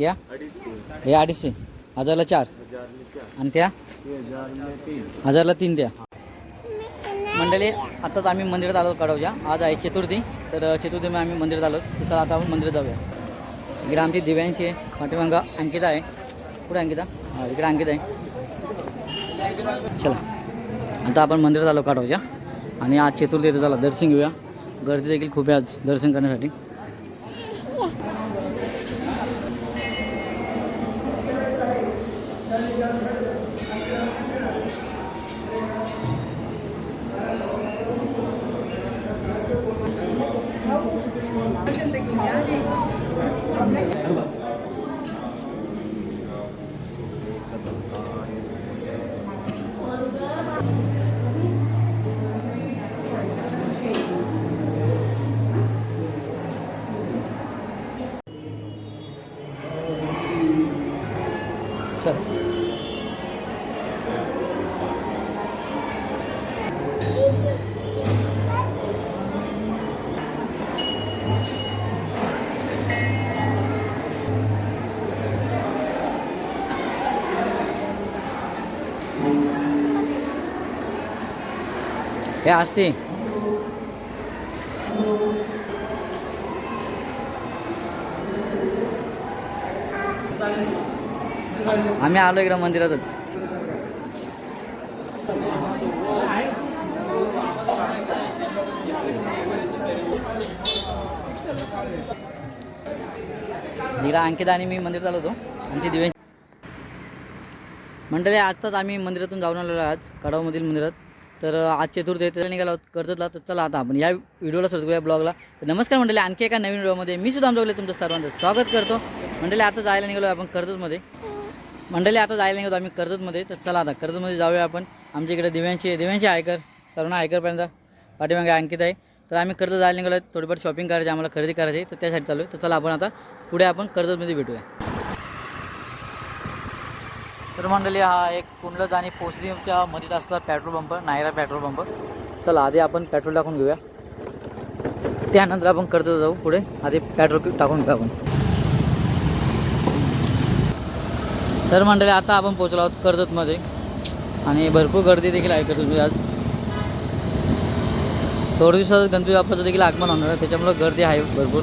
या? हे अडीचशे. हजारला चार. आणि त्या? हजारला तीन द्या मंडळी आताच आम्ही मंदिरात आलो कडवच्या आज आहे चतुर्थी. तर चतुर्थी आम्ही मंदिरात आलो. तिथं आता आपण मंदिरात जाऊया. इकडे आमची दिव्यांशी आहे. पाठीमागं अंकिता आहे. कुठे अंकिता? इकडे अंकिता आहे. चला. आता आपण मंदिरात आलो काढवच्या आणि आज चतुर्थी येतं झाला दर्शन घेऊया. गर्दी देखील खूप आहे आज दर्शन करण्यासाठी. चल हे असते आम्ही आलो इकडं मंदिरातच. इकडं अंकित आणि मी मंदिरात आलो होतो. आणि दिवे मंडळी आत्ताच आम्ही मंदिरातून जाऊन आलेलो आज कडावमधील मंदिरात. तर आज चतुर्थ आहे, त्याला निघाला आहोत कर्जतला तर चला आता आपण या व्हिडिओला सुरुवात करूया ब्लॉगला. तर नमस्कार मंडळी आणखी एका नवीन व्हिडिओमध्ये मी सुद्धा आमच्या तुमचं सर्वांचं स्वागत करतो. मंडळी आता जायला निघालो आपण कर्जतमध्ये. मंडळी आता जायला निघतो आम्ही कर्जतमध्ये. तर चला आता कर्जतमध्ये जाऊया आपण. आमच्या इकडे दिव्यांशी दिव्यांशी आयकर करुणा आयकरपर्यंत पाठीमागे अंकित आहे. तर आम्ही कर्ज जायला निघालो थोडीफार शॉपिंग करायची आम्हाला खरेदी करायची आहे, तर त्यासाठी चालू आहे तर चला आपण आता पुढे आपण कर्जतमध्ये भेटूया. तर मंडळी हा एक कुंडलज आणि पोसरीच्या मधीत असला petrol pump Nayara petrol pump. चला आधी आपण पेट्रोल टाकून घेऊया. त्यानंतर आपण करतो जाऊ पुढे. आधी पेट्रोल टाकून घेऊ आपण. तर मंडळी आता आपण पोचलो आहोत कर्जतमध्ये. आणि भरपूर गर्दी देखील आहे कर्जत आज. थोड्या दिवसात गणपती बाप्पाचं देखील आगमन होणार आहे. त्याच्यामुळं गर्दी आहे भरपूर.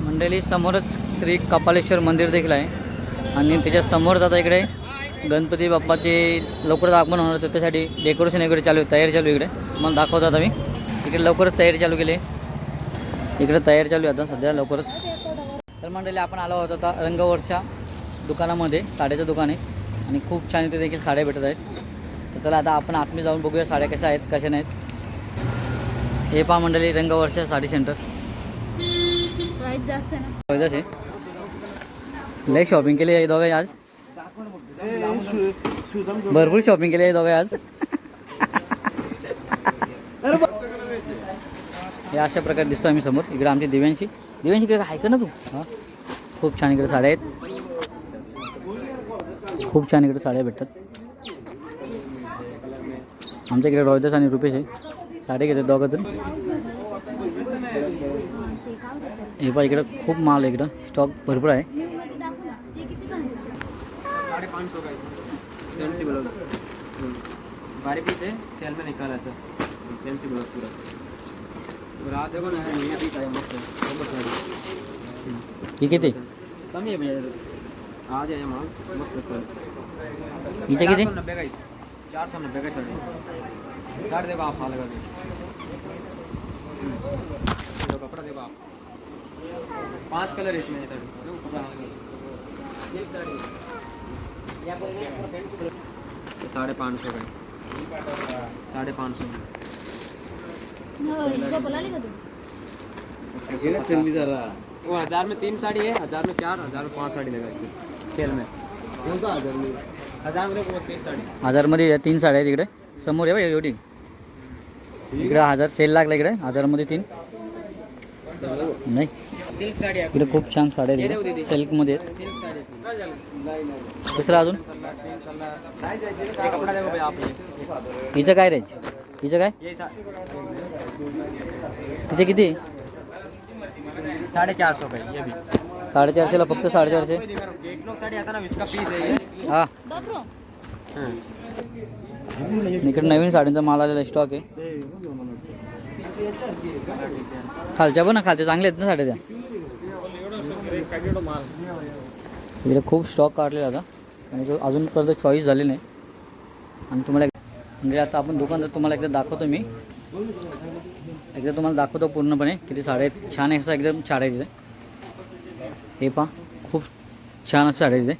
मंडळी समोरच श्री कपालेश्वर मंदिर देखील आहे. आणि त्याच्या समोरच आता इकडे गणपती बाप्पाचे लवकरच आगमन होणार होतं त्यासाठी डेकोरेशन इकडे चालू आहे तयारी चालू इकडे. मला दाखवतो आता मी. इकडे लवकरच तयारी चालू केली. इकडे तयारी चालू आहे आता सध्या लवकरच. तर मंडळी आपण आलो होतो आता रंगवर्षा दुकानामध्ये साड्याचं दुकान आहे. आणि खूप छान इथे देखील साड्या भेटत आहेत. तर चला आता आपण आतमध्ये जाऊन बघूया साड्या कशा आहेत कशा नाहीत. हे पहा मंडळी रंगवर्षा साडी सेंटर प्राईस जास्त आहे लय शॉपिंग केली आहे दोघे आज. भरपूर शॉपिंग केली आहे दोघे आज. हे अशा प्रकारे दिसतो आम्ही समोर. इकडे आमची दिव्यांशी. दिव्यांशी इकडे आहे का ना तू. हां. खूप छान इकडे साड्या आहेत. खूप छान इकडे साड्या भेटतात. आमच्या इकडे रोहिदास आणि रुपेश आहे. साडे घेतात दोघं तर. हे पहा इकडं खूप माल आहे इकडं. स्टॉक भरपूर आहे. साढ़े पाँच सौ का फैंसी ब्लाउज बारी पीस है सेल में निकाला सर। फैंसी ब्लाउज पूरा? और देखो ना ये मस्त है। बहुत सारी। ही किती कम ही है भैया। आ जाए माल। मस्त सर। सौ नब्बे का ही। चार सौ नब्बे का साड़ी साड़ी देखो आप हाल लगा के कपड़ा देखो आप। पाँच कलर है इसमें ये ये साढ़े पाँच सौ का साढ़े पाँच सौ झोपायला आली का छः सौ पचास। वो हज़ार में तीन साड़ी है हज़ार में चार हज़ार में पाँच साड़ी लगा सेल में। कौन सा हज़ार में। हज़ार में तीन साड़ी। हजारमध्ये तीन साड्या आहेत इकडे समोर आहे एवढी। इकडे हज़ार सेल लागला इकडे हजारमध्ये तीन। नाही। सिल्क साड़ी इकडे खूप छान साड्या आहेत सिल्कमध्ये सिल्क दुसरं अजून? हिचं काय रेंज हिचं काय? तिचे किती? साढ़े सौ का साडेचारशेला फक्त साडेचारशे? हा. इकडे नवीन साड्यांचा माल आलेला स्टॉक आहे. खालच्या पण ना खालच्या चांगल्या आहेत ना साड्या त्या? इकडे खूप स्टॉक काढलेला आता. आणि तो अजूनपर्यंत चॉईस झाली नाही. आणि तुम्हाला म्हणजे आता आपण दुकानदार तुम्हाला एकदा दाखवतो मी. एकदा तुम्हाला दाखवतो पूर्णपणे किती साड्या आहेत. छान आहे असं एकदम साड्या आहे तिथे हे पहा खूप छान असं साड्या तिथे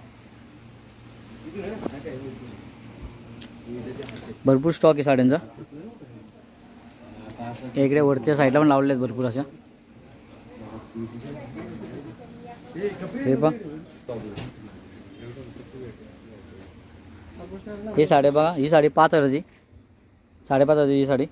भरपूर स्टॉक आहे साड्यांचा. इकडे वरच्या साईडला पण लावलेले आहेत भरपूर अशा. हे पहा ही साडे बघा ही साडी पाच हजाराची. साडेपाच हजाराची ही साडी.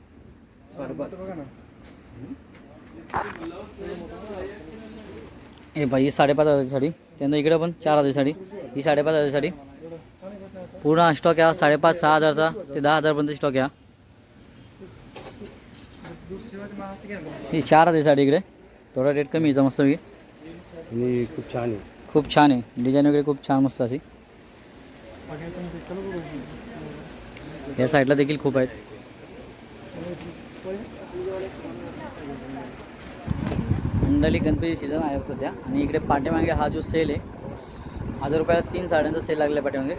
हे बाई ही साडेपाच हजाराची साडी. त्यानंतर इकडे पण चार हजाराची साडी. ही साडेपाच हजाराची साडी. पूर्ण स्टॉक आहे साडेपाच सहा हजारचा ते दहा हजारपर्यंत स्टॉक आहे ही. चार हजाराची साडी इकडे. थोडा रेट कमी आहे मस्त आणि खूप छान आहे. खूप छान आहे. डिझाईन वगैरे खूप छान मस्त अशी. या साईडला देखील खूप आहेत. मंडळी गणपती सीझन आहे सध्या. आणि इकडे पाठीमागे हा जो सेल आहे हजार रुपयाला तीन साड्यांचा सेल लागला आहे पाठीमागे.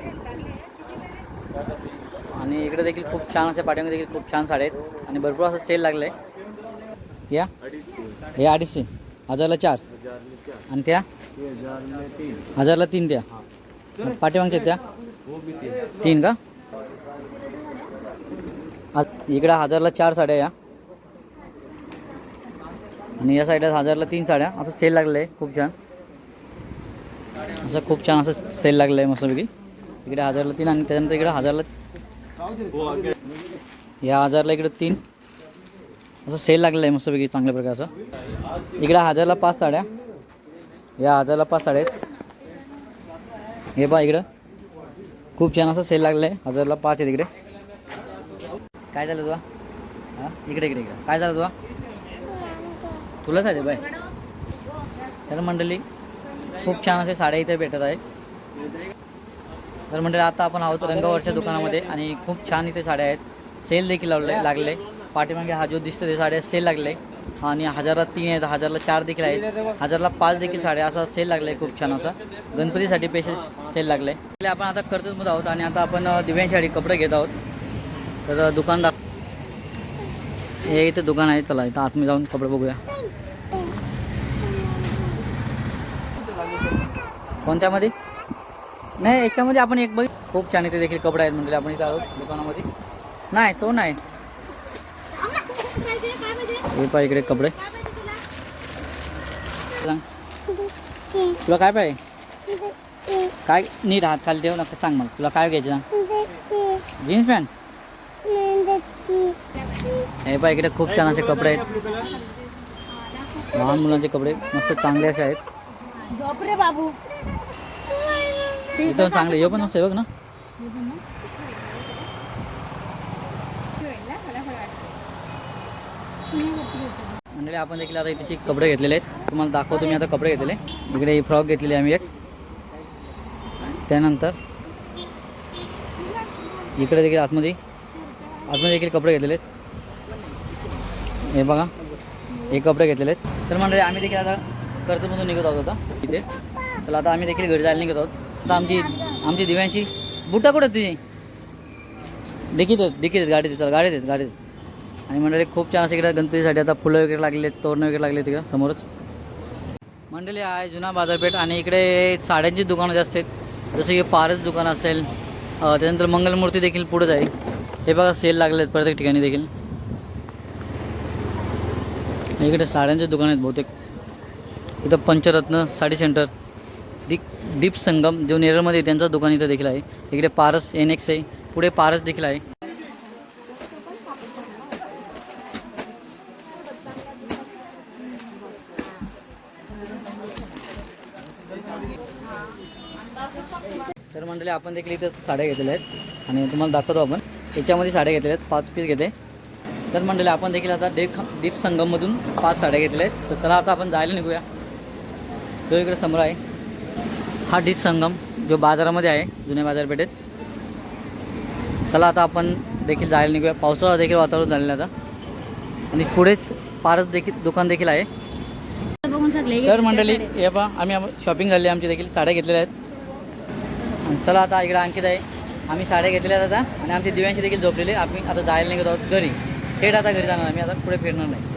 आणि इकडे देखील खूप छान असे पाठीमागे देखील खूप छान साड्या आहेत. आणि भरपूर असं सेल लागलं आहे या. हे अडीचशे हजारला चार. आणि त्या? हजारला तीन त्या. पाठीमागच्या त्या? तीन. का? आज- इकडे हजारला चार साड्या या. आणि या साईडला हजारला तीन साड्या. असं सेल लागलं आहे खूप छान. असं खूप छान असं सेल लागलं आहे मस्तपैकी. इकडे हजारला तीन आणि त्यानंतर इकडे हजारला या हजारला इकडे तीन. असं सेल लागलं आहे मस्तपैकी चांगल्या प्रकारचं. इकडे हजारला पाच साड्या. या हजारला पाच साड्या आहेत. हे पहा इकडं. खूप छान असं सेल लागलं आहे. हजारला पाच आहेत इकडे. काय झालं तुला? हां? इकडे इकडे इकडे. काय झालं तुला? तुला साडे बाय. तर मंडळी खूप छान असे साड्या इथे भेटत आहेत. तर मंडळी आता आपण आहोत रंगावरच्या दुकानामध्ये आणि खूप छान इथे साड्या आहेत. सेल देखील लावले लागले पाठीमागे हा जो दिसतो ते साड्या सेल लागले. आणि हजारला तीन आहेत हजारला चार देखील आहेत हजारला पाच देखील साड्या असा सेल लागले खूप छान असा. गणपतीसाठी स्पेशल सेल लागले. आपण आता कर्जतमध्ये आहोत आणि आता आपण दिव्यांसाठी कपडे घेत आहोत. तर दुकान दाख हे इथे दुकान आहे चला इथं आतमध्ये जाऊन कपडे बघूया. कोणत्यामध्ये नाही याच्यामध्ये आपण एक बघ खूप छान इथे देखील कपडे आहेत म्हणजे आपण इथे आहोत दुकानामध्ये. नाही तो नाही. हे पहा इकडे कपडे. सांग तुला काय पाहिजे? काय नीट हात खाली ठेव नका सांग मला. तुला काय घ्यायचं? सांग जीन्स पॅन्ट? हे पहा इकडे खूप छान असे कपडे आहेत. लहान मुलांचे कपडे मस्त चांगले असे आहेत. बाबू. चांगले. हे पण मस्त आहे बघ ना. मंडळी आपण देखील आता इथे कपडे घेतलेले आहेत. तुम्हाला दाखवतो मी आता कपडे घेतलेले. इकडे फ्रॉक घेतलेली आम्ही एक. त्यानंतर इकडे देखील आतमध्ये आतमध्ये देखील कपडे घेतलेले आहेत. हे बघा हे कपडे घेतलेले आहेत. तर मंडळी आम्ही देखील आता कर्जमधून निघत आहोत आता. इथे. चला आता आम्ही देखील घरी जायला निघत आहोत. आता आमची आमची दिव्यांची बुटा कुठं तुझी? डिकीत आहेत डिकीत आहेत गाडीत गाडी चला गाडी देत गाडीत आणि मंडळी खूप छान असं इकडे गणपतीसाठी आता फुलं वगैरे लागले आहेत तोरणं वगैरे लागले तिकडं समोरच. मंडळी आहे जुना बाजारपेठ आणि इकडे साड्यांची दुकानं जास्त आहेत. जसं की पारस दुकान असेल त्यानंतर मंगलमूर्ती देखील पुढेच आहे. हे बघा सेल लागले आहेत प्रत्येक ठिकाणी देखील. इकडे साड्यांचे दुकान आहेत बहुतेक. इथं पंचरत्न साडी सेंटर दीप दीप संगम जो नेरळमध्ये त्यांचं दुकान इथं देखील आहे. इकडे पारस एन एक्स आहे पुढे पारस देखील आहे. आपण देखील इथं साड्या घेतलेल्या आहेत. आणि तुम्हाला दाखवतो आपण. याच्यामध्ये साड्या घेतलेल्या आहेत. पाच पीस घेते तर मंडळी आपण देखील आता डीप दीप संगममधून पाच साड्या घेतलेल्या आहेत. तर चला आता आपण जायला निघूया. जो इकडे समोर आहे हा डीप संगम जो बाजारामध्ये आहे जुन्या बाजारपेठेत. चला आता आपण देखील जायला निघूया. पावसाळा देखील वातावरण झालेलं आता. आणि पुढेच पारस देखील दुकान देखील आहे. तर मंडळी हे पहा आम्ही शॉपिंग झाली आमची देखील साड्या घेतलेल्या आहेत. चला आता इकडे अंकित आहे. आम्ही साड्या घेतलेल्या आहेत आता. आणि आमची दिव्यांशी देखील झोपलेली. आम्ही आता जायला निघत आहोत घरी. थेट आता घरी जाणार आम्ही आता पुढे फिरणार नाही.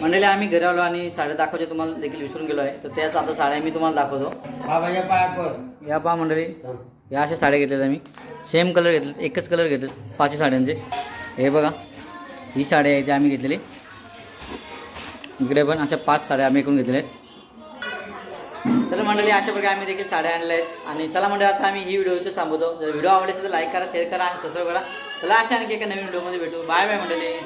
मंडळी आम्ही घरी आलो आणि साड्या दाखवायच्या तुम्हाला देखील विसरून गेलो आहे. तर त्याच आता साड्या मी तुम्हाला दाखवतो. या पहा मंडळी. या अशा साड्या घेतल्यात आम्ही. सेम कलर घेतले एकच कलर घेतले पाचशे साड्यांचे. हे बघा ही साडी आहे ती आम्ही घेतलेली. इकडे पण अशा पाच साड्या आम्ही एकूण घेतलेल्या आहेत. तर मंडळी अशा प्रकारे आम्ही देखील साड्या आणल्या आहेत. आणि चला मंडळी आता आम्ही ही व्हिडिओ थांबवतो. जर व्हिडिओ आवडेल तर लाईक करा शेअर करा आणि सबस्क्राईब करा. चला अशा आणखी एका नवीन व्हिडिओमध्ये भेटू. बाय बाय मंडळी.